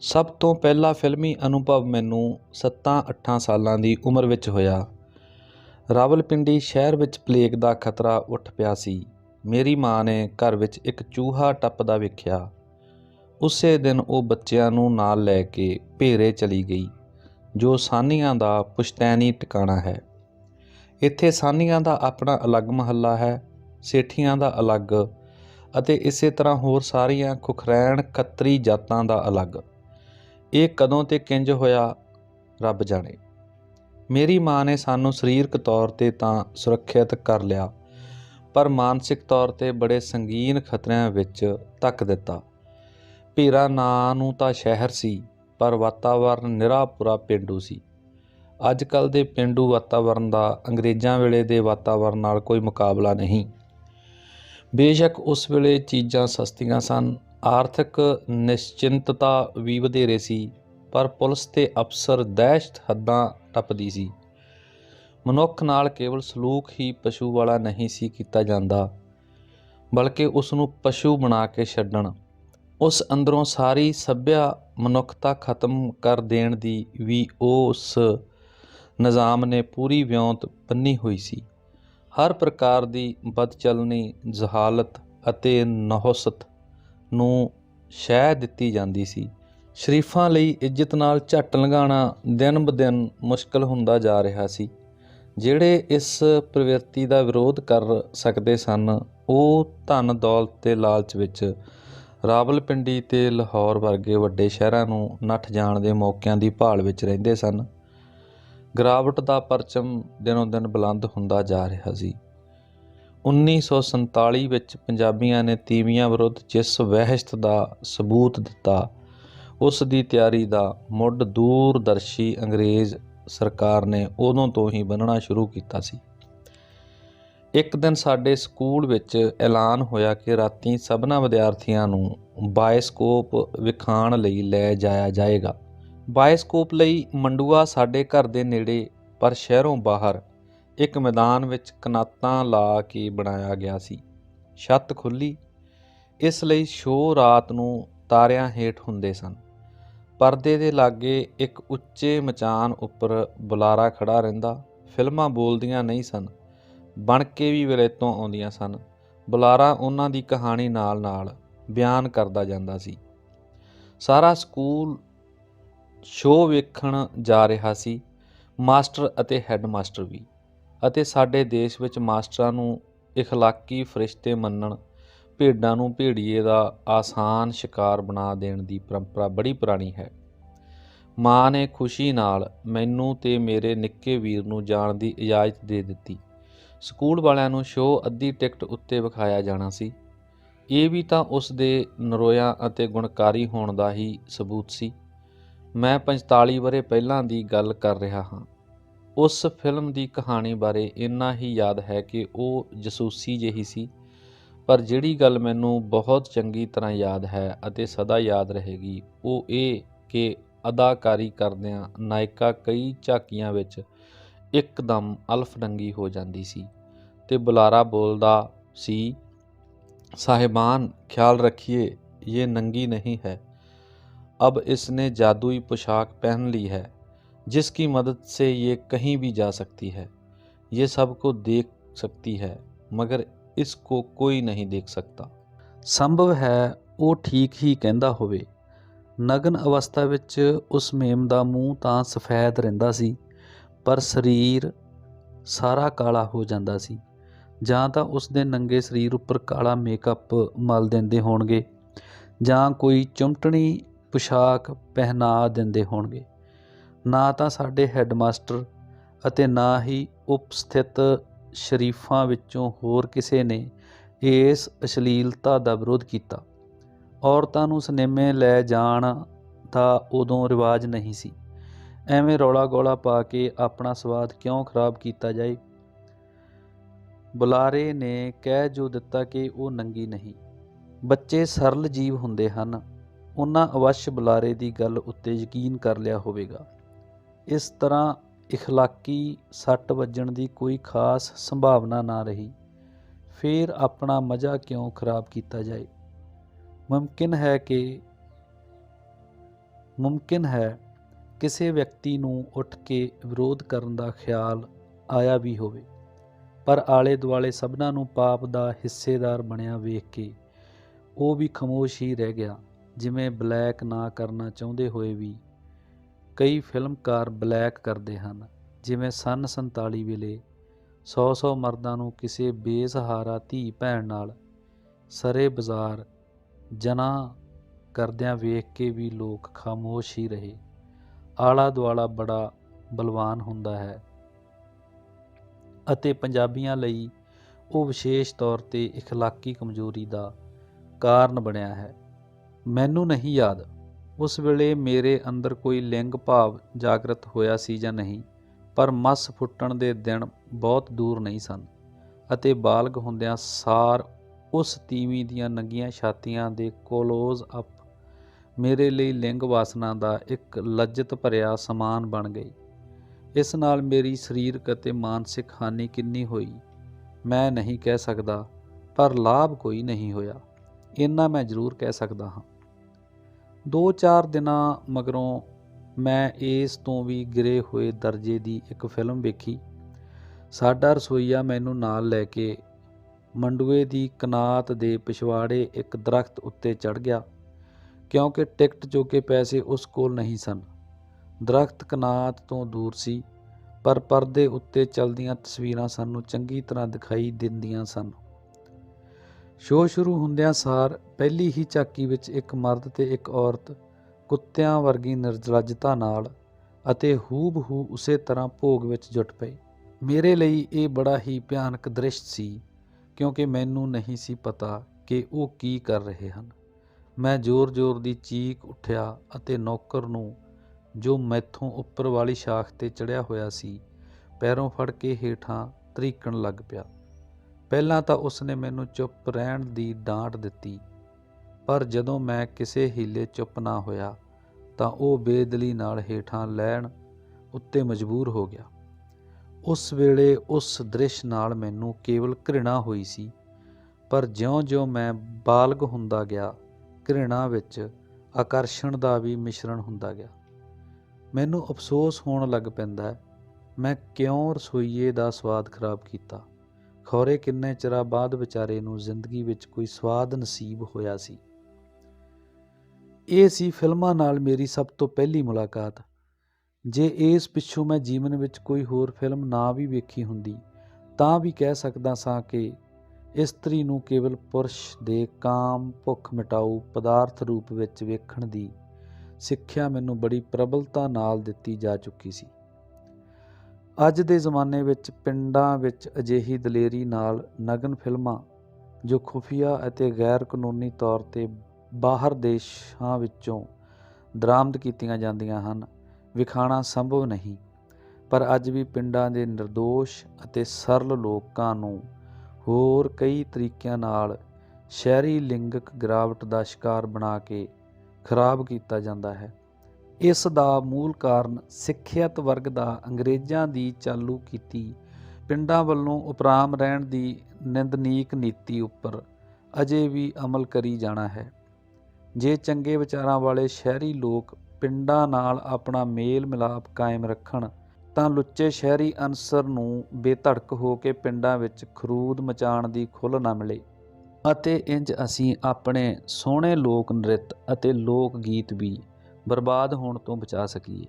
ਸਭ ਤੋਂ ਪਹਿਲਾ ਫਿਲਮੀ ਅਨੁਭਵ ਮੈਨੂੰ 7-8 ਸਾਲਾਂ ਦੀ ਉਮਰ ਵਿੱਚ ਹੋਇਆ। ਰਾਵਲਪਿੰਡੀ ਸ਼ਹਿਰ ਵਿੱਚ ਪਲੇਗ ਦਾ ਖਤਰਾ ਉੱਠ ਪਿਆ ਸੀ। ਮੇਰੀ ਮਾਂ ਨੇ ਘਰ ਵਿੱਚ ਇੱਕ ਚੂਹਾ ਟੱਪਦਾ ਵੇਖਿਆ। ਉਸੇ ਦਿਨ ਉਹ ਬੱਚਿਆਂ ਨੂੰ ਨਾਲ ਲੈ ਕੇ ਭੇਰੇ ਚਲੀ ਗਈ, ਜੋ ਸਾਨੀਆਂ ਦਾ ਪੁਸ਼ਤੈਨੀ ਟਿਕਾਣਾ ਹੈ। ਇੱਥੇ ਸਾਨੀਆਂ ਦਾ ਆਪਣਾ ਅਲੱਗ ਮਹੱਲਾ ਹੈ, ਸੇਠੀਆਂ ਦਾ ਅਲੱਗ ਅਤੇ ਇਸੇ ਤਰ੍ਹਾਂ ਹੋਰ ਸਾਰੀਆਂ ਖੁਖਰੈਣ ਖੱਤਰੀ ਜਾਤਾਂ ਦਾ ਅਲੱਗ। ਇਹ ਕਦੋਂ ਤੇ ਕਿੰਜ ਹੋਇਆ, ਰੱਬ ਜਾਣੇ। ਮੇਰੀ ਮਾਂ ਨੇ ਸਾਨੂੰ ਸਰੀਰਕ ਤੌਰ ਤੇ ਤਾਂ ਸੁਰੱਖਿਅਤ ਕਰ ਲਿਆ, ਪਰ ਮਾਨਸਿਕ ਤੌਰ ਤੇ ਬੜੇ ਸੰਗੀਨ ਖਤਰਿਆਂ ਵਿੱਚ ਧੱਕ ਦਿੱਤਾ। ਪੀਰਾ ਨਾਂ ਨੂੰ ਤਾਂ ਸ਼ਹਿਰ ਸੀ, ਪਰ ਵਾਤਾਵਰਨ ਨਿਰਾਪੁਰਾ ਪਿੰਡੂ ਸੀ। ਅੱਜ ਕੱਲ ਦੇ ਪਿੰਡੂ ਵਾਤਾਵਰਨ ਦਾ ਅੰਗਰੇਜ਼ਾਂ ਵੇਲੇ ਦੇ ਵਾਤਾਵਰਨ ਨਾਲ ਕੋਈ ਮੁਕਾਬਲਾ ਨਹੀਂ। ਬੇਸ਼ੱਕ ਉਸ ਵੇਲੇ ਚੀਜ਼ਾਂ ਸਸਤੀਆਂ ਸਨ ਆਰਥਿਕ ਨਿਸ਼ਚਿੰਤਤਾ ਵੀ ਵਧੇਰੇ ਸੀ, ਪਰ ਪੁਲਿਸ ਤੇ ਅਫਸਰ ਦਹਿਸ਼ਤ ਹੱਦਾਂ ਟੱਪਦੀ ਸੀ। ਮਨੁੱਖ ਨਾਲ ਕੇਵਲ ਸਲੂਕ ਹੀ ਪਸ਼ੂ ਵਾਲਾ ਨਹੀਂ ਸੀ ਕੀਤਾ ਜਾਂਦਾ, ਬਲਕਿ ਉਸ ਨੂੰ ਪਸ਼ੂ ਬਣਾ ਕੇ ਛੱਡਣ। ਉਸ ਅੰਦਰੋਂ ਸਾਰੀ ਸੱਭਿਆ ਮਨੁੱਖਤਾ ਖਤਮ ਕਰ ਦੇਣ ਦੀ ਵੀ ਉਸ ਨਿਜ਼ਾਮ ਨੇ ਪੂਰੀ ਵਿਉਂਤ ਬੰਨੀ ਹੋਈ ਸੀ। ਹਰ ਪ੍ਰਕਾਰ ਦੀ ਬਦਚਲਨੀ, ਜਹਾਲਤ ਅਤੇ ਨਹੋਸਤ ਨੂੰ ਸ਼ਹਿ ਦਿੱਤੀ ਜਾਂਦੀ ਸੀ। ਸ਼ਰੀਫਾਂ ਲਈ ਇੱਜ਼ਤ ਨਾਲ ਝੱਟ ਲੰਘਾਣਾ ਦਿਨ ਬ ਦਿਨ ਮੁਸ਼ਕਲ ਹੁੰਦਾ ਜਾ ਰਿਹਾ ਸੀ। ਜਿਹੜੇ ਇਸ ਪ੍ਰਵਿਰਤੀ ਦਾ ਵਿਰੋਧ ਕਰ ਸਕਦੇ ਸਨ, ਉਹ ਧਨ ਦੌਲਤ ਤੇ ਲਾਲਚ ਵਿੱਚ ਰਾਵਲਪਿੰਡੀ ਤੇ ਲਾਹੌਰ ਵਰਗੇ ਵੱਡੇ ਸ਼ਹਿਰਾਂ ਨੂੰ ਨੱਠ ਜਾਣ ਦੇ ਮੌਕਿਆਂ ਦੀ ਭਾਲ ਵਿੱਚ ਰਹਿੰਦੇ ਸਨ। ਗਰਾਵਟ ਦਾ ਪਰਚਮ ਦਿਨੋਂ ਦਿਨ ਬੁਲੰਦ ਹੁੰਦਾ ਜਾ ਰਿਹਾ ਸੀ। 1947 ਵਿੱਚ ਪੰਜਾਬੀਆਂ ਨੇ ਤੀਵੀਆਂ ਵਿਰੁੱਧ ਜਿਸ ਵਹਿਸ਼ਤ ਦਾ ਸਬੂਤ ਦਿੱਤਾ, ਉਸ ਦੀ ਤਿਆਰੀ ਦਾ ਮੁੱਢ ਦੂਰਦਰਸ਼ੀ ਅੰਗਰੇਜ਼ ਸਰਕਾਰ ਨੇ ਉਦੋਂ ਤੋਂ ਹੀ ਬੰਨਣਾ ਸ਼ੁਰੂ ਕੀਤਾ ਸੀ। ਇੱਕ ਦਿਨ ਸਾਡੇ ਸਕੂਲ ਵਿੱਚ ਐਲਾਨ ਹੋਇਆ ਕਿ ਰਾਤੀ ਸਭਨਾ ਵਿਦਿਆਰਥੀਆਂ ਨੂੰ ਬਾਇਸਕੋਪ ਵਿਖਾਣ ਲਈ ਲੈ ਜਾਇਆ ਜਾਏਗਾ। ਬਾਇਸਕੋਪ ਲਈ ਮੰਡੂਆ ਸਾਡੇ ਘਰ ਦੇ ਨੇੜੇ, ਪਰ ਸ਼ਹਿਰੋਂ ਬਾਹਰ ਇੱਕ ਮੈਦਾਨ ਵਿੱਚ ਕਨਾਤਾਂ ਲਾ ਕੇ ਬਣਾਇਆ ਗਿਆ ਸੀ। ਛੱਤ ਖੁੱਲੀ ਇਸ ਲਈ ਸ਼ੋਅ ਰਾਤ ਨੂੰ ਤਾਰਿਆਂ ਹੇਠ ਹੁੰਦੇ ਸਨ। ਪਰਦੇ ਦੇ ਲਾਗੇ ਇੱਕ ਉੱਚੇ ਮਚਾਨ ਉੱਪਰ ਬੁਲਾਰਾ ਖੜਾ ਰਹਿੰਦਾ। ਫਿਲਮਾਂ ਬੋਲਦੀਆਂ ਨਹੀਂ ਸਨ। ਬਣ ਕੇ ਵੀ ਵਿਲੇਤੋਂ ਆਉਂਦੀਆਂ ਸਨ। ਬੁਲਾਰਾ ਉਹਨਾਂ ਦੀ ਕਹਾਣੀ ਨਾਲ-ਨਾਲ ਬਿਆਨ ਕਰਦਾ ਜਾਂਦਾ ਸੀ। ਸਾਰਾ ਸਕੂਲ ਸ਼ੋਅ ਵੇਖਣ ਜਾ ਰਿਹਾ ਸੀ। ਮਾਸਟਰ ਅਤੇ ਹੈੱਡਮਾਸਟਰ ਵੀ। ਅਤੇ ਸਾਡੇ ਦੇਸ਼ ਵਿੱਚ ਮਾਸਟਰਾਂ ਨੂੰ اخਲਾਕੀ ਫਰਿਸ਼ਤੇ ਮੰਨਣ, ਭੇਡਾਂ ਨੂੰ ਭੇੜੀਏ ਦਾ ਆਸਾਨ ਸ਼ਿਕਾਰ ਬਣਾ ਦੇਣ ਦੀ ਪਰੰਪਰਾ ਬੜੀ ਪੁਰਾਣੀ ਹੈ। ਮਾਂ ਨੇ ਖੁਸ਼ੀ ਨਾਲ ਮੈਨੂੰ ਤੇ ਮੇਰੇ ਨਿੱਕੇ ਵੀਰ ਨੂੰ ਜਾਣ ਦੀ ਇਜਾਜ਼ਤ ਦੇ ਦਿੱਤੀ। ਸਕੂਲ ਵਾਲਿਆਂ ਨੂੰ ਸ਼ੋਅ ਅੱਧੀ ਟਿਕਟ ਉੱਤੇ ਵਿਖਾਇਆ ਜਾਣਾ ਸੀ। ਇਹ ਵੀ ਤਾਂ ਉਸ ਦੇ ਨਰੋਇਆ ਅਤੇ ਗੁਣਕਾਰੀ ਹੋਣ ਦਾ ਹੀ ਸਬੂਤ ਸੀ। ਮੈਂ 45 ਵਰੇ ਪਹਿਲਾਂ ਦੀ ਗੱਲ ਕਰ ਰਿਹਾ ਹਾਂ। ਉਸ ਫਿਲਮ ਦੀ ਕਹਾਣੀ ਬਾਰੇ ਇੰਨਾ ਹੀ ਯਾਦ ਹੈ ਕਿ ਉਹ ਜਸੂਸੀ ਜਿਹੀ ਸੀ। ਪਰ ਜਿਹੜੀ ਗੱਲ ਮੈਨੂੰ ਬਹੁਤ ਚੰਗੀ ਤਰ੍ਹਾਂ ਯਾਦ ਹੈ ਅਤੇ ਸਦਾ ਯਾਦ ਰਹੇਗੀ, ਉਹ ਇਹ ਕਿ ਅਦਾਕਾਰੀ ਕਰਦਿਆਂ ਨਾਇਕਾ ਕਈ ਝਾਕੀਆਂ ਵਿੱਚ ਇੱਕਦਮ ਅਲਫ ਰੰਗੀ ਹੋ ਜਾਂਦੀ ਸੀ ਤੇ ਬੁਲਾਰਾ ਬੋਲਦਾ ਸੀ, ਸਾਹਿਬਾਨ, ਖਿਆਲ ਰੱਖਿਏ, ਇਹ ਨੰਗੀ ਨਹੀਂ ਹੈ। ਅਬ ਇਸਨੇ ਜਾਦੂਈ पोशाक ਪਹਿਨ ਲਈ ਹੈ। जिसकी मदद से ये कहीं भी जा सकती है ये सबको देख सकती है मगर इसको ਕੋਈ ਨਹੀਂ ਦੇਖ ਸਕਦਾ ਸੰਭਵ ਹੈ ਉਹ ਠੀਕ ਹੀ ਕਹਿੰਦਾ ਹੋਵੇ ਨਗਨ ਅਵਸਥਾ ਵਿੱਚ ਉਸ ਮੇਮ ਦਾ ਮੂੰਹ ਤਾਂ ਸਫੈਦ ਰਹਿੰਦਾ ਸੀ ਪਰ ਸਰੀਰ ਸਾਰਾ ਕਾਲਾ ਹੋ ਜਾਂਦਾ ਸੀ ਜਾਂ ਤਾਂ ਉਸ ਦੇ ਨੰਗੇ ਸਰੀਰ ਉੱਪਰ ਕਾਲਾ ਮੇਕਅਪ ਮਲ ਦਿੰਦੇ ਹੋਣਗੇ ਜਾਂ ਕੋਈ ਚੁੰਮਟਣੀ ਪੁਸ਼ਾਕ ਪਹਿਨਾ ਦਿੰਦੇ ਹੋਣਗੇ ਨਾ ਤਾਂ ਸਾਡੇ ਹੈੱਡਮਾਸਟਰ ਅਤੇ ਨਾ ਹੀ ਉਪਸਥਿਤ ਸ਼ਰੀਫਾਂ ਵਿੱਚੋਂ ਹੋਰ ਕਿਸੇ ਨੇ ਇਸ ਅਸ਼ਲੀਲਤਾ ਦਾ ਵਿਰੋਧ ਕੀਤਾ। ਔਰਤਾਂ ਨੂੰ ਸਿਨੇਮੇ ਲੈ ਜਾਣ ਦਾ ਉਦੋਂ ਰਿਵਾਜ ਨਹੀਂ ਸੀ। ਐਵੇਂ ਰੌਲਾ ਗੋਲਾ ਪਾ ਕੇ ਆਪਣਾ ਸਵਾਦ ਕਿਉਂ ਖਰਾਬ ਕੀਤਾ ਜਾਏ? ਬੁਲਾਰੇ ਨੇ ਕਹਿ ਜੋ ਦਿੱਤਾ ਕਿ ਉਹ ਨੰਗੀ ਨਹੀਂ। ਬੱਚੇ ਸਰਲ ਜੀਵ ਹੁੰਦੇ ਹਨ। ਉਹਨਾਂ ਅਵਸ਼ ਬੁਲਾਰੇ ਦੀ ਗੱਲ ਉੱਤੇ ਯਕੀਨ ਕਰ ਲਿਆ ਹੋਵੇਗਾ। ਇਸ ਤਰ੍ਹਾਂ ਇਖਲਾਕੀ ਸੱਟ ਵੱਜਣ ਦੀ ਕੋਈ ਖਾਸ ਸੰਭਾਵਨਾ ਨਾ ਰਹੀ। ਫਿਰ ਆਪਣਾ ਮਜ਼ਾ ਕਿਉਂ ਖਰਾਬ ਕੀਤਾ ਜਾਏ? ਮੁਮਕਿਨ ਹੈ ਕਿ, ਮੁਮਕਿਨ ਹੈ ਕਿਸੇ ਵਿਅਕਤੀ ਨੂੰ ਉੱਠ ਕੇ ਵਿਰੋਧ ਕਰਨ ਦਾ ਖਿਆਲ ਆਇਆ ਵੀ ਹੋਵੇ, ਪਰ ਆਲੇ ਦੁਆਲੇ ਸਭਨਾਂ ਨੂੰ ਪਾਪ ਦਾ ਹਿੱਸੇਦਾਰ ਬਣਿਆ ਵੇਖ ਕੇ ਉਹ ਵੀ ਖਾਮੋਸ਼ ਹੀ ਰਹਿ ਗਿਆ, ਜਿਵੇਂ ਬਲੈਕ ਨਾ ਕਰਨਾ ਚਾਹੁੰਦੇ ਹੋਏ ਵੀ ਕਈ ਫਿਲਮਕਾਰ ਬਲੈਕ ਕਰਦੇ ਹਨ, ਜਿਵੇਂ ਸਨ 47 ਵੇਲੇ 100-100 ਮਰਦਾਂ ਨੂੰ ਕਿਸੇ ਬੇਸਹਾਰਾ ਧੀ ਭੈਣ ਨਾਲ ਸਰੇ ਬਾਜ਼ਾਰ ਜਨਾ ਕਰਦਿਆਂ ਵੇਖ ਕੇ ਵੀ ਲੋਕ ਖਾਮੋਸ਼ ਹੀ ਰਹੇ। ਆਲਾ ਦੁਆਲਾ ਬੜਾ ਬਲਵਾਨ ਹੁੰਦਾ ਹੈ ਅਤੇ ਪੰਜਾਬੀਆਂ ਲਈ ਉਹ ਵਿਸ਼ੇਸ਼ ਤੌਰ ਤੇ ਇਖਲਾਕੀ ਕਮਜ਼ੋਰੀ ਦਾ ਕਾਰਨ ਬਣਿਆ ਹੈ। ਮੈਨੂੰ ਨਹੀਂ ਯਾਦ। ਉਸ ਵੇਲੇ ਮੇਰੇ ਅੰਦਰ ਕੋਈ ਲਿੰਗ ਭਾਵ ਜਾਗਰਤ ਹੋਇਆ ਸੀ ਜਾਂ ਨਹੀਂ, ਪਰ ਮਸ ਫੁੱਟਣ ਦੇ ਦਿਨ ਬਹੁਤ ਦੂਰ ਨਹੀਂ ਸਨ ਅਤੇ ਬਾਲਗ ਹੁੰਦਿਆਂ ਸਾਰ ਉਸ ਤੀਵੀਂ ਦੀਆਂ ਨੰਗੀਆਂ ਛਾਤੀਆਂ ਦੇ ਕੋਲੋਜ਼ ਅਪ ਮੇਰੇ ਲਈ ਲਿੰਗ ਵਾਸਨਾ ਦਾ ਇੱਕ ਲੱਜਤ ਭਰਿਆ ਸਮਾਨ ਬਣ ਗਈ। ਇਸ ਨਾਲ ਮੇਰੀ ਸਰੀਰਕ ਅਤੇ ਮਾਨਸਿਕ ਹਾਨੀ ਕਿੰਨੀ ਹੋਈ, ਮੈਂ ਨਹੀਂ ਕਹਿ ਸਕਦਾ, ਪਰ ਲਾਭ ਕੋਈ ਨਹੀਂ ਹੋਇਆ। ਇੰਨਾ ਮੈਂ ਜ਼ਰੂਰ ਕਹਿ ਸਕਦਾ ਹਾਂ। ਦੋ ਚਾਰ ਦਿਨਾਂ ਮਗਰੋਂ ਮੈਂ ਇਸ ਤੋਂ ਵੀ ਗਿਰੇ ਹੋਏ ਦਰਜੇ ਦੀ ਇੱਕ ਫਿਲਮ ਵੇਖੀ। ਸਾਡਾ ਰਸੋਈਆ ਮੈਨੂੰ ਨਾਲ ਲੈ ਕੇ ਮੰਡੂਏ ਦੀ ਕਨਾਤ ਦੇ ਪਿਛਵਾੜੇ ਇੱਕ ਦਰਖਤ ਉੱਤੇ ਚੜ ਗਿਆ, ਕਿਉਂਕਿ ਟਿਕਟ ਜੋਗੇ ਪੈਸੇ ਉਸ ਕੋਲ ਨਹੀਂ ਸਨ। ਦਰਖਤ ਕਨਾਤ ਤੋਂ ਦੂਰ ਸੀ, ਪਰ ਪਰਦੇ ਉੱਤੇ ਚਲਦੀਆਂ ਤਸਵੀਰਾਂ ਸਾਨੂੰ ਚੰਗੀ ਤਰ੍ਹਾਂ ਦਿਖਾਈ ਦਿੰਦੀਆਂ ਸਨ। ਸ਼ੋਅ ਸ਼ੁਰੂ ਹੁੰਦਿਆਂ ਸਾਰ ਪਹਿਲੀ ਹੀ ਝਾਕੀ ਵਿੱਚ ਇੱਕ ਮਰਦ ਤੇ ਇੱਕ ਔਰਤ ਕੁੱਤਿਆਂ ਵਰਗੀ ਨਿਰਲੱਜਤਾ ਨਾਲ ਅਤੇ ਹੂਬ-ਹੂ ਉਸੇ ਤਰ੍ਹਾਂ ਭੋਗ ਵਿੱਚ ਜੁਟ ਪਏ ਮੇਰੇ ਲਈ ਇਹ ਬੜਾ ਹੀ ਭਿਆਨਕ ਦ੍ਰਿਸ਼ ਸੀ, ਕਿਉਂਕਿ ਮੈਨੂੰ ਨਹੀਂ ਸੀ ਪਤਾ ਕਿ ਉਹ ਕੀ ਕਰ ਰਹੇ ਹਨ। ਮੈਂ ਜ਼ੋਰ-ਜ਼ੋਰ ਦੀ ਚੀਕ ਉੱਠਿਆ ਅਤੇ ਨੌਕਰ ਨੂੰ, ਜੋ ਮੈਥੋਂ ਉੱਪਰ ਵਾਲੀ ਸ਼ਾਖ ਤੇ ਚੜਿਆ ਹੋਇਆ ਸੀ, ਪੈਰੋਂ ਫੜ ਕੇ ਹੇਠਾਂ ਤਰੀਕਣ ਲੱਗ ਪਿਆ। ਪਹਿਲਾਂ ਤਾਂ ਉਸਨੇ ਮੈਨੂੰ ਚੁੱਪ ਰਹਿਣ ਦੀ ਡਾਂਟ ਦਿੱਤੀ। ਪਰ ਜਦੋਂ ਮੈਂ ਕਿਸੇ ਹੀਲੇ ਚੁੱਪ ਨਾ ਹੋਇਆ, ਤਾਂ ਉਹ ਬੇਦਲੀ ਨਾਲ ਹੇਠਾਂ ਲੈਣ ਉੱਤੇ ਮਜਬੂਰ ਹੋ ਗਿਆ। ਉਸ ਵੇਲੇ ਉਸ ਦ੍ਰਿਸ਼ ਨਾਲ ਮੈਨੂੰ ਕੇਵਲ ਘ੍ਰਿਣਾ ਹੋਈ ਸੀ। ਪਰ ਜਿਉਂ-ਜਿਉਂ ਮੈਂ ਬਾਲਗ ਹੁੰਦਾ ਗਿਆ, ਘ੍ਰਿਣਾ ਵਿੱਚ ਆਕਰਸ਼ਣ ਦਾ ਵੀ ਮਿਸ਼ਰਣ ਹੁੰਦਾ ਗਿਆ। ਮੈਨੂੰ ਅਫਸੋਸ ਹੋਣ ਲੱਗ ਪੈਂਦਾ ਮੈਂ ਕਿਉਂ ਰਸੋਈਏ ਦਾ ਸਵਾਦ ਖਰਾਬ ਕੀਤਾ? ਖੌਰੇ ਕਿੰਨੇ ਚਿਰਾਂ ਬਾਅਦ ਵਿਚਾਰੇ ਨੂੰ ਜ਼ਿੰਦਗੀ ਵਿੱਚ ਕੋਈ ਸਵਾਦ ਨਸੀਬ ਹੋਇਆ ਸੀ। ਇਹ ਸੀ ਫਿਲਮਾਂ ਨਾਲ ਮੇਰੀ ਸਭ ਤੋਂ ਪਹਿਲੀ ਮੁਲਾਕਾਤ। ਜੇ ਇਸ ਪਿੱਛੋਂ ਮੈਂ ਜੀਵਨ ਵਿੱਚ ਕੋਈ ਹੋਰ ਫਿਲਮ ਨਾ ਵੀ ਵੇਖੀ ਹੁੰਦੀ, ਤਾਂ ਵੀ ਕਹਿ ਸਕਦਾ ਸਾਂ ਕਿ ਇਸਤਰੀ ਨੂੰ ਕੇਵਲ ਪੁਰਸ਼ ਦੇ ਕਾਮ ਭੁੱਖ ਮਿਟਾਊ ਪਦਾਰਥ ਰੂਪ ਵਿੱਚ ਵੇਖਣ ਦੀ ਸਿੱਖਿਆ ਮੈਨੂੰ ਬੜੀ ਪ੍ਰਬਲਤਾ ਨਾਲ ਦਿੱਤੀ ਜਾ ਚੁੱਕੀ ਸੀ। ਅੱਜ ਦੇ ਜ਼ਮਾਨੇ ਵਿੱਚ ਪਿੰਡਾਂ ਵਿੱਚ ਅਜਿਹੀ ਦਲੇਰੀ ਨਾਲ ਨਗਨ ਫਿਲਮਾਂ, ਜੋ ਖੁਫੀਆ ਅਤੇ ਗੈਰ ਕਾਨੂੰਨੀ ਤੌਰ ਤੇ ਬਾਹਰ ਦੇਸ਼ਾਂ ਵਿੱਚੋਂ ਦਰਾਮਦ ਕੀਤੀਆਂ ਜਾਂਦੀਆਂ ਹਨ, ਵਿਖਾਣਾ ਸੰਭਵ ਨਹੀਂ। ਪਰ ਅੱਜ ਵੀ ਪਿੰਡਾਂ ਦੇ નિર્ਦੋਸ਼ ਅਤੇ ਸਰਲ ਲੋਕਾਂ ਨੂੰ ਹੋਰ ਕਈ ਤਰੀਕਿਆਂ ਨਾਲ ਸ਼ਹਿਰੀ ਲਿੰਗਕ ਗਿਰਾਵਟ ਦਾ ਸ਼ਿਕਾਰ ਬਣਾ ਕੇ ਖਰਾਬ ਕੀਤਾ ਜਾਂਦਾ ਹੈ। ਇਸ ਦਾ ਮੂਲ ਕਾਰਨ ਸਿੱਖਿਅਤ ਵਰਗ ਦਾ ਅੰਗਰੇਜ਼ਾਂ ਦੀ ਚਾਲੂ ਕੀਤੀ, ਪਿੰਡਾਂ ਵੱਲੋਂ ਉਪਰਾਮ ਰਹਿਣ ਦੀ ਨਿੰਦਨੀਕ ਨੀਤੀ ਉੱਪਰ ਅਜੇ ਵੀ ਅਮਲ ਕਰੀ ਜਾਣਾ ਹੈ। ਜੇ ਚੰਗੇ ਵਿਚਾਰਾਂ ਵਾਲੇ ਸ਼ਹਿਰੀ ਲੋਕ ਪਿੰਡਾਂ ਨਾਲ ਆਪਣਾ ਮੇਲ ਮਿਲਾਪ ਕਾਇਮ ਰੱਖਣ, ਤਾਂ ਲੁੱਚੇ ਸ਼ਹਿਰੀ ਅਨਸਰ ਨੂੰ ਬੇਧੜਕ ਹੋ ਕੇ ਪਿੰਡਾਂ ਵਿੱਚ ਖਰੂਦ ਮਚਾਉਣ ਦੀ ਖੁੱਲ੍ਹ ਨਾ ਮਿਲੇ। ਅਤੇ ਇੰਜ ਅਸੀਂ ਆਪਣੇ ਸੋਹਣੇ ਲੋਕ ਨ੍ਰਿਤ ਅਤੇ ਲੋਕ ਗੀਤ ਵੀ ਬਰਬਾਦ ਹੋਣ ਤੋਂ ਬਚਾ ਸਕੀਏ।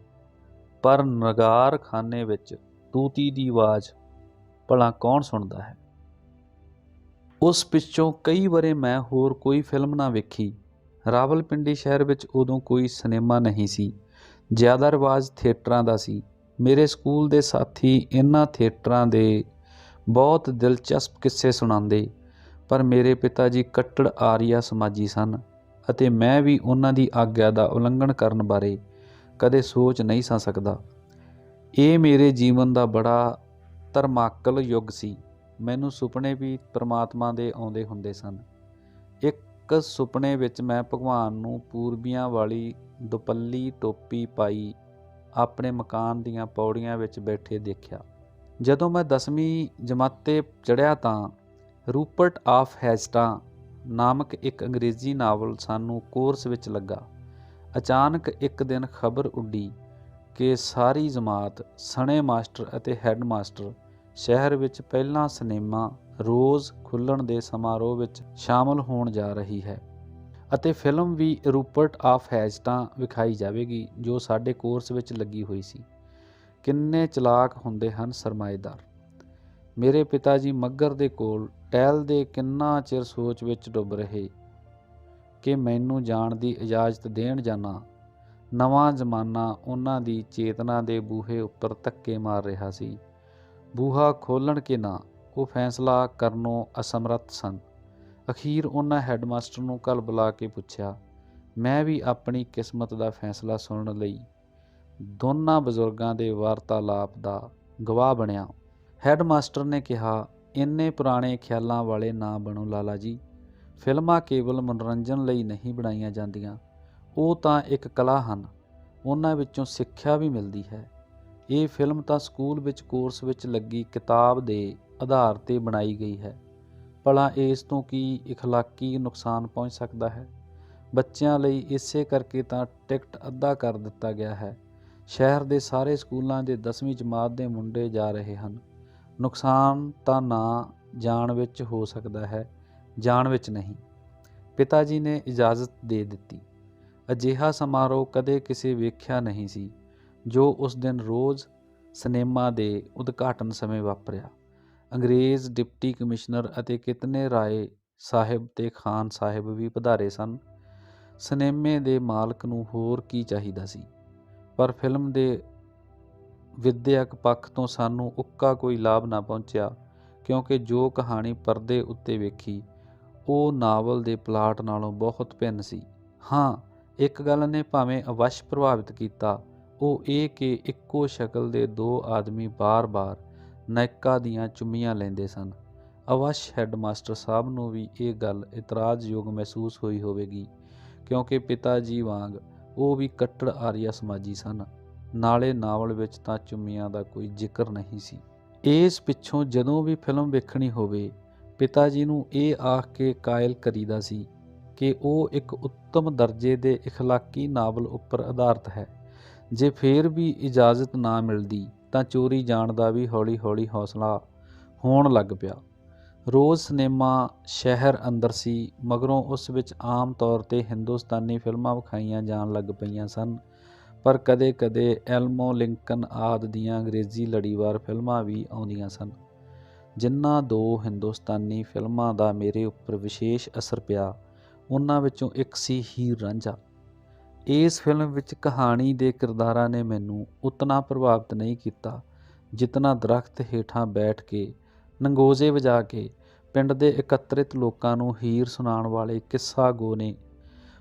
ਪਰ ਨਗਾਰ ਖਾਨੇ ਵਿੱਚ ਤੂਤੀ ਦੀ ਆਵਾਜ਼, ਭਲਾ ਕੌਣ ਸੁਣਦਾ ਹੈ? ਉਸ ਪਿੱਛੋਂ ਕਈ ਵਾਰੇ ਮੈਂ ਹੋਰ ਕੋਈ ਫਿਲਮ ਨਾ ਵੇਖੀ। ਰਾਵਲਪਿੰਡੀ ਸ਼ਹਿਰ ਵਿੱਚ ਉਦੋਂ ਕੋਈ ਸਿਨੇਮਾ ਨਹੀਂ ਸੀ। ਜ਼ਿਆਦਾ ਰਿਵਾਜ ਥੀਏਟਰਾਂ ਦਾ ਸੀ। ਮੇਰੇ ਸਕੂਲ ਦੇ ਸਾਥੀ ਇਹਨਾਂ ਥੀਏਟਰਾਂ ਦੇ ਬਹੁਤ ਦਿਲਚਸਪ ਕਿੱਸੇ ਸੁਣਾਉਂਦੇ, ਪਰ ਮੇਰੇ ਪਿਤਾ ਜੀ ਕੱਟੜ ਆਰੀਆ ਸਮਾਜੀ ਸਨ। ਅਤੇ ਮੈਂ ਵੀ ਉਹਨਾਂ ਦੀ ਆਗਿਆ ਦਾ ਉਲੰਘਣ ਕਰਨ ਬਾਰੇ ਕਦੇ ਸੋਚ ਨਹੀਂ ਸਾਂ ਸਕਦਾ। ਇਹ ਮੇਰੇ ਜੀਵਨ ਦਾ ਬੜਾ ਧਰਮਾਕਲ ਯੁੱਗ ਸੀ। ਮੈਨੂੰ ਸੁਪਨੇ ਵੀ ਪ੍ਰਮਾਤਮਾ ਦੇ ਆਉਂਦੇ ਹੁੰਦੇ ਸਨ। ਇੱਕ ਸੁਪਨੇ ਵਿੱਚ ਮੈਂ ਭਗਵਾਨ ਨੂੰ ਪੂਰਬੀਆਂ ਵਾਲੀ ਦੁਪੱਲੀ ਟੋਪੀ ਪਾਈ ਆਪਣੇ ਮਕਾਨ ਦੀਆਂ ਪੌੜੀਆਂ ਵਿੱਚ ਬੈਠੇ ਦੇਖਿਆ। ਜਦੋਂ ਮੈਂ 10ਵੀਂ ਜਮਾਤੇ ਚੜ੍ਹਿਆ ਤਾਂ ਰੂਪਰਟ ਆਫ ਹੈਸਟਾਂ ਨਾਮਕ ਇੱਕ ਅੰਗਰੇਜ਼ੀ ਨਾਵਲ ਸਾਨੂੰ ਕੋਰਸ ਵਿੱਚ ਲੱਗਾ। ਅਚਾਨਕ ਇੱਕ ਦਿਨ ਖਬਰ ਉੱਡੀ ਕਿ ਸਾਰੀ ਜਮਾਤ, ਸਣੇ ਮਾਸਟਰ ਅਤੇ ਹੈੱਡ ਮਾਸਟਰ ਸ਼ਹਿਰ ਵਿੱਚ ਪਹਿਲਾ ਸਿਨੇਮਾ ਰੋਜ਼ ਖੁੱਲਣ ਦੇ ਸਮਾਰੋਹ ਵਿੱਚ ਸ਼ਾਮਲ ਹੋਣ ਜਾ ਰਹੀ ਹੈ ਅਤੇ ਫਿਲਮ ਵੀ ਰੂਪਰਟ ਆਫ ਹੈਜ਼ਟਾਂ ਵਿਖਾਈ ਜਾਵੇਗੀ, ਜੋ ਸਾਡੇ ਕੋਰਸ ਵਿੱਚ ਲੱਗੀ ਹੋਈ ਸੀ। ਕਿੰਨੇ ਚਲਾਕ ਹੁੰਦੇ ਹਨ ਸਰਮਾਏਦਾਰ। ਮੇਰੇ ਪਿਤਾ ਜੀ ਮੱਗਰ ਦੇ ਕੋਲ ਟਹਿਲਦੇ ਕਿੰਨਾ ਚਿਰ ਸੋਚ ਵਿੱਚ ਡੁੱਬ ਰਹੇ ਕਿ ਮੈਨੂੰ ਜਾਣ ਦੀ ਇਜਾਜ਼ਤ ਦੇਣ ਜਾਣਾ, ਨਵਾਂ ਜ਼ਮਾਨਾ ਉਹਨਾਂ ਦੀ ਚੇਤਨਾ ਦੇ ਬੂਹੇ ਉੱਪਰ ਧੱਕੇ ਮਾਰ ਰਿਹਾ ਸੀ। ਬੂਹਾ ਖੋਲਣ ਕੇ ਨਾ ਉਹ ਫੈਸਲਾ ਕਰਨੋਂ ਅਸਮਰੱਥ ਸਨ। ਅਖੀਰ ਉਹਨਾਂ ਹੈੱਡਮਾਸਟਰ ਨੂੰ ਕੱਲ ਬੁਲਾ ਕੇ ਪੁੱਛਿਆ, ਮੈਂ ਵੀ ਆਪਣੀ ਕਿਸਮਤ ਦਾ ਫੈਸਲਾ ਸੁਣਨ ਲਈ ਦੋਨਾਂ ਬਜ਼ੁਰਗਾਂ ਦੇ ਵਾਰਤਾਲਾਪ ਦਾ ਗਵਾਹ ਬਣਿਆ। ਹੈੱਡਮਾਸਟਰ ਨੇ ਕਿਹਾ, ਇੰਨੇ ਪੁਰਾਣੇ ਖਿਆਲਾਂ ਵਾਲੇ ਨਾ ਬਣੋ ਲਾਲਾ ਜੀ। ਫਿਲਮਾਂ ਕੇਵਲ ਮਨੋਰੰਜਨ ਲਈ ਨਹੀਂ ਬਣਾਈਆਂ ਜਾਂਦੀਆਂ। ਉਹ ਤਾਂ ਇੱਕ ਕਲਾ ਹਨ। ਉਹਨਾਂ ਵਿੱਚੋਂ ਸਿੱਖਿਆ ਵੀ ਮਿਲਦੀ ਹੈ। ਇਹ ਫਿਲਮ ਤਾਂ ਸਕੂਲ ਵਿੱਚ ਕੋਰਸ ਵਿੱਚ ਲੱਗੀ ਕਿਤਾਬ ਦੇ ਆਧਾਰ ਤੇ ਬਣਾਈ ਗਈ ਹੈ। ਭਲਾ ਇਸ ਤੋਂ ਕੀ ਇਖਲਾਕੀ ਨੁਕਸਾਨ ਪਹੁੰਚ ਸਕਦਾ ਹੈ? ਬੱਚਿਆਂ ਲਈ ਇਸੇ ਕਰਕੇ ਤਾਂ ਟਿਕਟ ਅੱਧਾ ਕਰ ਦਿੱਤਾ ਗਿਆ ਹੈ। ਸ਼ਹਿਰ ਦੇ ਸਾਰੇ ਸਕੂਲਾਂ ਦੇ 10ਵੀਂ ਜਮਾਤ ਦੇ ਮੁੰਡੇ ਜਾ ਰਹੇ ਹਨ। ਨੁਕਸਾਨ ਤਾਂ ਨਾ ਜਾਣ ਵਿੱਚ ਹੋ ਸਕਦਾ ਹੈ, ਜਾਣ ਵਿੱਚ ਨਹੀਂ। ਪਿਤਾ ਜੀ ਨੇ ਇਜਾਜ਼ਤ ਦੇ ਦਿੱਤੀ। ਅਜਿਹਾ ਸਮਾਰੋਹ ਕਦੇ ਕਿਸੇ ਵੇਖਿਆ ਨਹੀਂ ਸੀ, ਜੋ ਉਸ ਦਿਨ ਰੋਜ਼ ਸਿਨੇਮਾ ਦੇ ਉਦਘਾਟਨ ਸਮੇਂ ਵਾਪਰਿਆ। ਅੰਗਰੇਜ਼ ਡਿਪਟੀ ਕਮਿਸ਼ਨਰ ਅਤੇ ਕਿਤਨੇ ਰਾਏ ਸਾਹਿਬ ਤੇ ਖਾਨ ਸਾਹਿਬ ਵੀ ਪਧਾਰੇ ਸਨ। ਸਿਨੇਮੇ ਦੇ ਮਾਲਕ ਨੂੰ ਹੋਰ ਕੀ ਚਾਹੀਦਾ ਸੀ? ਪਰ ਫਿਲਮ ਦੇ ਵਿੱਦਿਅਕ ਪੱਖ ਤੋਂ ਸਾਨੂੰ ਉੱਕਾ ਕੋਈ ਲਾਭ ਨਾ ਪਹੁੰਚਿਆ, ਕਿਉਂਕਿ ਜੋ ਕਹਾਣੀ ਪਰਦੇ ਉੱਤੇ ਵੇਖੀ, ਉਹ ਨਾਵਲ ਦੇ ਪਲਾਟ ਨਾਲੋਂ ਬਹੁਤ ਭਿੰਨ ਸੀ। ਹਾਂ, ਇੱਕ ਗੱਲ ਨੇ ਭਾਵੇਂ ਅਵਸ਼ ਪ੍ਰਭਾਵਿਤ ਕੀਤਾ, ਉਹ ਇਹ ਕਿ ਇੱਕੋ ਸ਼ਕਲ ਦੇ ਦੋ ਆਦਮੀ ਬਾਰ-ਬਾਰ ਨਾਇਕਾ ਦੀਆਂ ਚੁੰਮੀਆਂ ਲੈਂਦੇ ਸਨ। ਅਵਸ਼ ਹੈੱਡਮਾਸਟਰ ਸਾਹਿਬ ਨੂੰ ਵੀ ਇਹ ਗੱਲ ਇਤਰਾਜ਼ਯੋਗ ਮਹਿਸੂਸ ਹੋਈ ਹੋਵੇਗੀ, ਕਿਉਂਕਿ ਪਿਤਾ ਜੀ ਵਾਂਗ ਉਹ ਵੀ ਕੱਟੜ ਆਰੀਆ ਸਮਾਜੀ ਸਨ। ਨਾਲੇ ਨਾਵਲ ਵਿੱਚ ਤਾਂ ਚੁੰਮੀਆਂ ਦਾ ਕੋਈ ਜ਼ਿਕਰ ਨਹੀਂ ਸੀ। ਇਸ ਪਿੱਛੋਂ ਜਦੋਂ ਵੀ ਫਿਲਮ ਵੇਖਣੀ ਹੋਵੇ, ਪਿਤਾ ਜੀ ਨੂੰ ਇਹ ਆਖ ਕੇ ਕਾਇਲ ਕਰੀਦਾ ਸੀ ਕਿ ਉਹ ਇੱਕ ਉੱਤਮ ਦਰਜੇ ਦੇ ਇਖਲਾਕੀ ਨਾਵਲ ਉੱਪਰ ਆਧਾਰਿਤ ਹੈ। ਜੇ ਫੇਰ ਵੀ ਇਜਾਜ਼ਤ ਨਾ ਮਿਲਦੀ, ਤਾਂ ਚੋਰੀ ਜਾਣ ਦਾ ਵੀ ਹੌਲੀ-ਹੌਲੀ ਹੌਸਲਾ ਹੋਣ ਲੱਗ ਪਿਆ। ਰੋਜ਼ ਸਿਨੇਮਾ ਸ਼ਹਿਰ ਅੰਦਰ ਸੀ, ਮਗਰੋਂ ਉਸ ਵਿੱਚ ਆਮ ਤੌਰ ਤੇ ਹਿੰਦੁਸਤਾਨੀ ਫਿਲਮਾਂ ਵਿਖਾਈਆਂ ਜਾਣ ਲੱਗ ਪਈਆਂ ਸਨ। ਪਰ ਕਦੇ-ਕਦੇ ਐਲਮੋ, ਲਿੰਕਨ ਆਦਿ ਦੀਆਂ ਅੰਗਰੇਜ਼ੀ ਲੜੀਵਾਰ ਫਿਲਮਾਂ ਵੀ ਆਉਂਦੀਆਂ ਸਨ। ਜਿਨ੍ਹਾਂ ਦੋ ਹਿੰਦੁਸਤਾਨੀ ਫਿਲਮਾਂ ਦਾ ਮੇਰੇ ਉੱਪਰ ਵਿਸ਼ੇਸ਼ ਅਸਰ ਪਿਆ, ਉਹਨਾਂ ਵਿੱਚੋਂ ਇੱਕ ਸੀ ਹੀਰ ਰਾਂਝਾ। ਇਸ ਫਿਲਮ ਵਿੱਚ ਕਹਾਣੀ ਦੇ ਕਿਰਦਾਰਾਂ ਨੇ ਮੈਨੂੰ ਉਤਨਾ ਪ੍ਰਭਾਵਿਤ ਨਹੀਂ ਕੀਤਾ ਜਿਤਨਾ ਦਰਖਤ ਹੇਠਾਂ ਬੈਠ ਕੇ, ਨੰਗੋਜ਼ੇ ਵਜਾ ਕੇ, ਪਿੰਡ ਦੇ ਇਕੱਤਰਿਤ ਲੋਕਾਂ ਨੂੰ ਹੀਰ ਸੁਣਾਉਣ ਵਾਲੇ ਕਿੱਸਾ ਗੋ ਨੇ।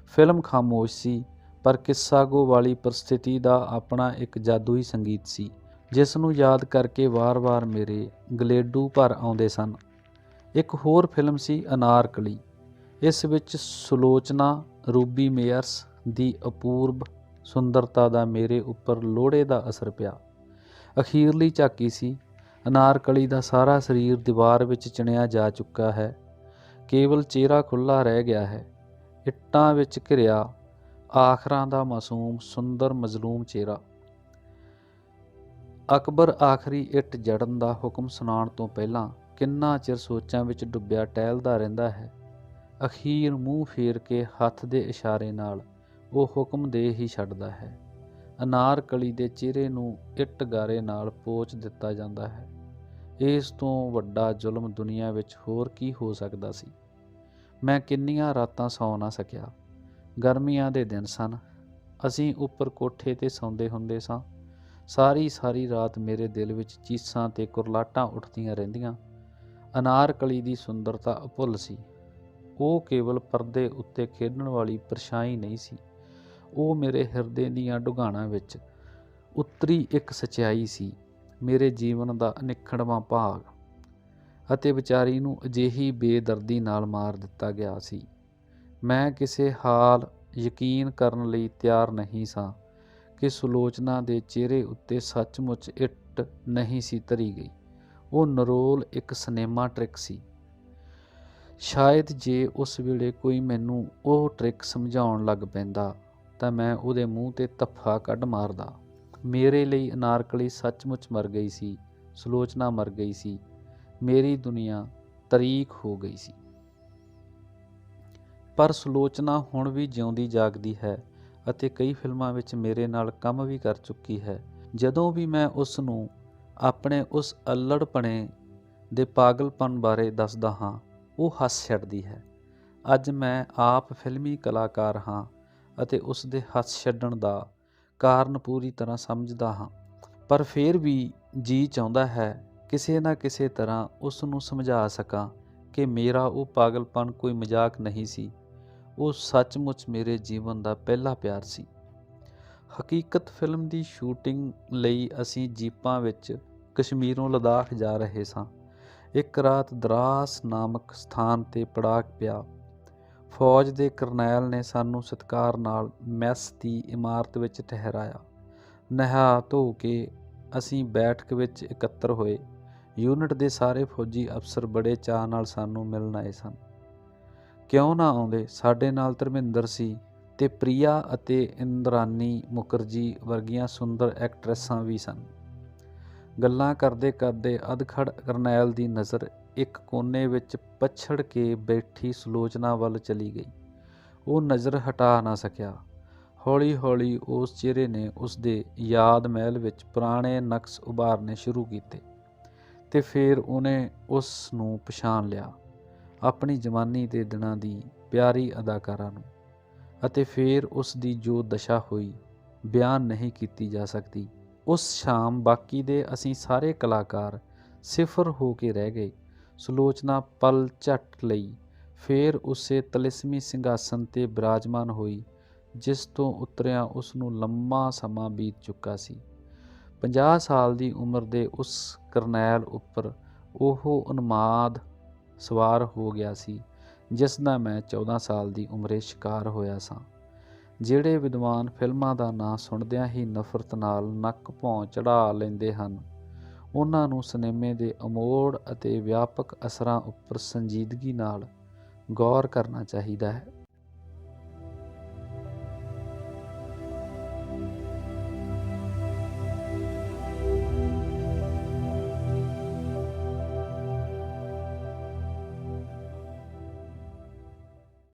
ਫਿਲਮ ਖਾਮੋਸ਼ ਸੀ ਪਰ ਕਿੱਸਾਗੋ ਵਾਲੀ ਪਰਿਸਥਿਤੀ ਦਾ ਆਪਣਾ ਇੱਕ ਜਾਦੂਈ ਸੰਗੀਤ ਸੀ, ਜਿਸ ਨੂੰ ਯਾਦ ਕਰਕੇ ਵਾਰ-ਵਾਰ ਮੇਰੇ ਗਲੇਡੂ ਭਰ ਆਉਂਦੇ ਸਨ। ਇੱਕ ਹੋਰ ਫਿਲਮ ਸੀ ਅਨਾਰਕਲੀ। ਇਸ ਵਿੱਚ ਸੁਲੋਚਨਾ, ਰੂਬੀ ਮੇਅਰਸ ਦੀ ਅਪੂਰਬ ਸੁੰਦਰਤਾ ਦਾ ਮੇਰੇ ਉੱਪਰ ਲੋੜੇ ਦਾ ਅਸਰ ਪਿਆ। ਅਖੀਰਲੀ ਝਾਕੀ ਸੀ, ਅਨਾਰਕਲੀ ਦਾ ਸਾਰਾ ਸਰੀਰ ਦੀਵਾਰ ਵਿੱਚ ਚਿਣਿਆ ਜਾ ਚੁੱਕਾ ਹੈ। ਕੇਵਲ ਚਿਹਰਾ ਖੁੱਲਾ ਰਹਿ ਗਿਆ ਹੈ। ਇੱਟਾਂ ਵਿੱਚ ਘਿਰਿਆ ਆਖਰਾਂ ਦਾ ਮਾਸੂਮ ਸੁੰਦਰ ਮਜ਼ਲੂਮ ਚਿਹਰਾ। ਅਕਬਰ ਆਖਰੀ ਇੱਟ ਜੜਨ ਦਾ ਹੁਕਮ ਸੁਣਾਉਣ ਤੋਂ ਪਹਿਲਾਂ ਕਿੰਨਾ ਚਿਰ ਸੋਚਾਂ ਵਿੱਚ ਡੁੱਬਿਆ ਟਹਿਲਦਾ ਰਹਿੰਦਾ ਹੈ। ਅਖੀਰ ਮੂੰਹ ਫੇਰ ਕੇ ਹੱਥ ਦੇ ਇਸ਼ਾਰੇ ਨਾਲ ਉਹ ਹੁਕਮ ਦੇ ਹੀ ਛੱਡਦਾ ਹੈ। ਅਨਾਰ ਕਲੀ ਦੇ ਚਿਹਰੇ ਨੂੰ ਇੱਟ ਗਾਰੇ ਨਾਲ ਪੋਚ ਦਿੱਤਾ ਜਾਂਦਾ ਹੈ। ਇਸ ਤੋਂ ਵੱਡਾ ਜ਼ੁਲਮ ਦੁਨੀਆ ਵਿੱਚ ਹੋਰ ਕੀ ਹੋ ਸਕਦਾ ਸੀ? ਮੈਂ ਕਿੰਨੀਆਂ ਰਾਤਾਂ ਸੌ ਨਾ ਸਕਿਆ। ਗਰਮੀਆਂ ਦੇ ਦਿਨ ਸਨ। ਅਸੀਂ ਉੱਪਰ ਕੋਠੇ ਤੇ ਸੌਂਦੇ ਹੁੰਦੇ ਸਾਂ। ਸਾਰੀ ਸਾਰੀ ਰਾਤ ਮੇਰੇ ਦਿਲ ਵਿੱਚ ਚੀਸਾਂ ਤੇ ਕੁਰਲਾਟਾਂ ਉੱਠਦੀਆਂ ਰਹਿੰਦੀਆਂ। ਅਨਾਰਕਲੀ ਦੀ ਸੁੰਦਰਤਾ ਅਭੁੱਲ ਸੀ। ਉਹ ਕੇਵਲ ਪਰਦੇ ਉੱਤੇ ਖੇਡਣ ਵਾਲੀ ਪਰਛਾਈ ਨਹੀਂ ਸੀ। ਉਹ ਮੇਰੇ ਹਿਰਦੇ ਦੀਆਂ ਡੁਗਾਣਾਂ ਵਿੱਚ ਉੱਤਰੀ ਇੱਕ ਸਚਾਈ ਸੀ। ਮੇਰੇ ਜੀਵਨ ਦਾ ਅਨਿਖੜਵਾਂ ਭਾਗ ਅਤੇ ਵਿਚਾਰੀ ਨੂੰ ਅਜਿਹੀ ਬੇਦਰਦੀ ਨਾਲ ਮਾਰ ਦਿੱਤਾ ਗਿਆ ਸੀ। ਮੈਂ ਕਿਸੇ ਹਾਲ ਯਕੀਨ ਕਰਨ ਲਈ ਤਿਆਰ ਨਹੀਂ ਸਾਂ ਕਿ ਸੁਲੋਚਨਾ ਦੇ ਚਿਹਰੇ ਉੱਤੇ ਸੱਚਮੁੱਚ ਇੱਟ ਨਹੀਂ ਸੀ ਧਰੀ ਗਈ। ਉਹ ਨਰੋਲ ਇੱਕ ਸਿਨੇਮਾ ਟ੍ਰਿਕ ਸੀ। ਸ਼ਾਇਦ ਜੇ ਉਸ ਵੇਲੇ ਕੋਈ ਮੈਨੂੰ ਉਹ ਟ੍ਰਿਕ ਸਮਝਾਉਣ ਲੱਗ ਪੈਂਦਾ ਤਾਂ ਮੈਂ ਉਹਦੇ ਮੂੰਹ ਤੇ ਧੱਫਾ ਕੱਢ ਮਾਰਦਾ। ਮੇਰੇ ਲਈ ਅਨਾਰਕਲੀ ਸੱਚਮੁੱਚ ਮਰ ਗਈ ਸੀ, ਸੁਲੋਚਨਾ ਮਰ ਗਈ ਸੀ। ਮੇਰੀ ਦੁਨੀਆ ਤਰੀਕ ਹੋ ਗਈ ਸੀ। ਪਰ ਸੁਲੋਚਨਾ ਹੁਣ ਵੀ ਜਿਉਂਦੀ ਜਾਗਦੀ ਹੈ ਅਤੇ ਕਈ ਫਿਲਮਾਂ ਵਿੱਚ ਮੇਰੇ ਨਾਲ ਕੰਮ ਵੀ ਕਰ ਚੁੱਕੀ ਹੈ। ਜਦੋਂ ਵੀ ਮੈਂ ਉਸ ਨੂੰ ਆਪਣੇ ਉਸ ਅਲੜਪਣੇ ਦੇ ਪਾਗਲਪਨ ਬਾਰੇ ਦੱਸਦਾ ਹਾਂ, ਉਹ ਹੱਸ ਛੱਡਦੀ ਹੈ। ਅੱਜ ਮੈਂ ਆਪ ਫਿਲਮੀ ਕਲਾਕਾਰ ਹਾਂ ਅਤੇ ਉਸ ਦੇ ਹੱਸ ਛੱਡਣ ਦਾ ਕਾਰਨ ਪੂਰੀ ਤਰ੍ਹਾਂ ਸਮਝਦਾ ਹਾਂ। ਪਰ ਫਿਰ ਵੀ ਜੀ ਚਾਹੁੰਦਾ ਹੈ ਕਿਸੇ ਨਾ ਕਿਸੇ ਤਰ੍ਹਾਂ ਉਸ ਨੂੰ ਸਮਝਾ ਸਕਾਂ ਕਿ ਮੇਰਾ ਉਹ ਪਾਗਲਪਨ ਕੋਈ ਮਜ਼ਾਕ ਨਹੀਂ ਸੀ। ਉਹ ਸੱਚਮੁੱਚ ਮੇਰੇ ਜੀਵਨ ਦਾ ਪਹਿਲਾ ਪਿਆਰ ਸੀ। ਹਕੀਕਤ ਫਿਲਮ ਦੀ ਸ਼ੂਟਿੰਗ ਲਈ ਅਸੀਂ ਜੀਪਾਂ ਵਿੱਚ ਕਸ਼ਮੀਰੋਂ ਲਦਾਖ ਜਾ ਰਹੇ ਸਾਂ। ਇੱਕ ਰਾਤ ਦਰਾਸ ਨਾਮਕ ਸਥਾਨ ਤੇ ਪੜਾਕ ਪਿਆ। ਫੌਜ ਦੇ ਕਰਨੈਲ ਨੇ ਸਾਨੂੰ ਸਤਿਕਾਰ ਨਾਲ ਮੈਸ ਦੀ ਇਮਾਰਤ ਵਿੱਚ ਠਹਿਰਾਇਆ। ਨਹਾ ਧੋ ਕੇ ਅਸੀਂ ਬੈਠਕ ਵਿੱਚ ਇਕੱਤਰ ਹੋਏ। ਯੂਨਿਟ ਦੇ ਸਾਰੇ ਫੌਜੀ ਅਫਸਰ ਬੜੇ ਚਾਅ ਨਾਲ ਸਾਨੂੰ ਮਿਲਣ ਆਏ ਸਨ। ਕਿਉਂ ਨਾ ਆਉਂਦੇ? ਸਾਡੇ ਨਾਲ ਧਰਮਿੰਦਰ ਸੀ ਤੇ ਪ੍ਰਿਆ ਅਤੇ ਇੰਦਰਾਨੀ ਮੁਖਰਜੀ ਵਰਗੀਆਂ ਸੁੰਦਰ ਐਕਟਰੈਸਾਂ ਵੀ ਸਨ। ਗੱਲਾਂ ਕਰਦੇ ਕਰਦੇ ਅਧਖੜ ਕਰਨੈਲ ਦੀ ਨਜ਼ਰ ਇੱਕ ਕੋਨੇ ਵਿੱਚ ਪਛੜ ਕੇ ਬੈਠੀ ਸੁਲੋਚਨਾ ਵੱਲ ਚਲੀ ਗਈ। ਉਹ ਨਜ਼ਰ ਹਟਾ ਨਾ ਸਕਿਆ। ਹੌਲੀ-ਹੌਲੀ ਉਸ ਚਿਹਰੇ ਨੇ ਉਸ ਦੇ ਯਾਦ ਮਹਿਲ ਵਿੱਚ ਪੁਰਾਣੇ ਨਕਸ਼ ਉਭਾਰਨੇ ਸ਼ੁਰੂ ਕੀਤੇ ਤੇ ਫਿਰ ਉਹਨੇ ਉਸ ਨੂੰ ਪਛਾਣ ਲਿਆ। ਆਪਣੀ ਜਵਾਨੀ ਦੇ ਦਿਨਾਂ ਦੀ ਪਿਆਰੀ ਅਦਾਕਾਰਾ ਨੂੰ ਅਤੇ ਫਿਰ ਉਸ ਦੀ ਜੋ ਦਸ਼ਾ ਹੋਈ, ਬਿਆਨ ਨਹੀਂ ਕੀਤੀ ਜਾ ਸਕਦੀ। ਉਸ ਸ਼ਾਮ ਬਾਕੀ ਦੇ ਅਸੀਂ ਸਾਰੇ ਕਲਾਕਾਰ ਸਿਫਰ ਹੋ ਕੇ ਰਹਿ ਗਏ। ਸੁਲੋਚਨਾ ਪਲ ਝਟ ਲਈ, ਫੇਰ ਉਸੇ ਤਲਿਸਮੀ ਸਿੰਘਾਸਨ ਤੇ ਬਿਰਾਜਮਾਨ ਹੋਈ, ਜਿਸ ਤੋਂ ਉਤਰਿਆ ਉਸ ਨੂੰ ਲੰਮਾ ਸਮਾਂ ਬੀਤ ਚੁੱਕਾ ਸੀ। 50 ਸਾਲ ਦੀ ਉਮਰ ਦੇ ਉਸ ਕਰਨੈਲ ਉੱਪਰ ਉਹ ਉਨਮਾਦ ਸਵਾਰ ਹੋ ਗਿਆ ਸੀ, ਜਿਸ ਦਾ ਮੈਂ 14 ਸਾਲ ਦੀ ਉਮਰੇ ਸ਼ਿਕਾਰ ਹੋਇਆ ਸਾਂ। ਜਿਹੜੇ ਵਿਦਵਾਨ ਫਿਲਮਾਂ ਦਾ ਨਾਂ ਸੁਣਦਿਆਂ ਹੀ ਨਫ਼ਰਤ ਨਾਲ ਨੱਕ ਭੌਂ ਚੜਾ ਲੈਂਦੇ ਹਨ, ਉਹਨਾਂ ਨੂੰ ਸਿਨੇਮੇ ਦੇ ਅਮੋੜ ਅਤੇ ਵਿਆਪਕ ਅਸਰਾਂ ਉੱਪਰ ਸੰਜੀਦਗੀ ਨਾਲ ਗੌਰ ਕਰਨਾ ਚਾਹੀਦਾ ਹੈ।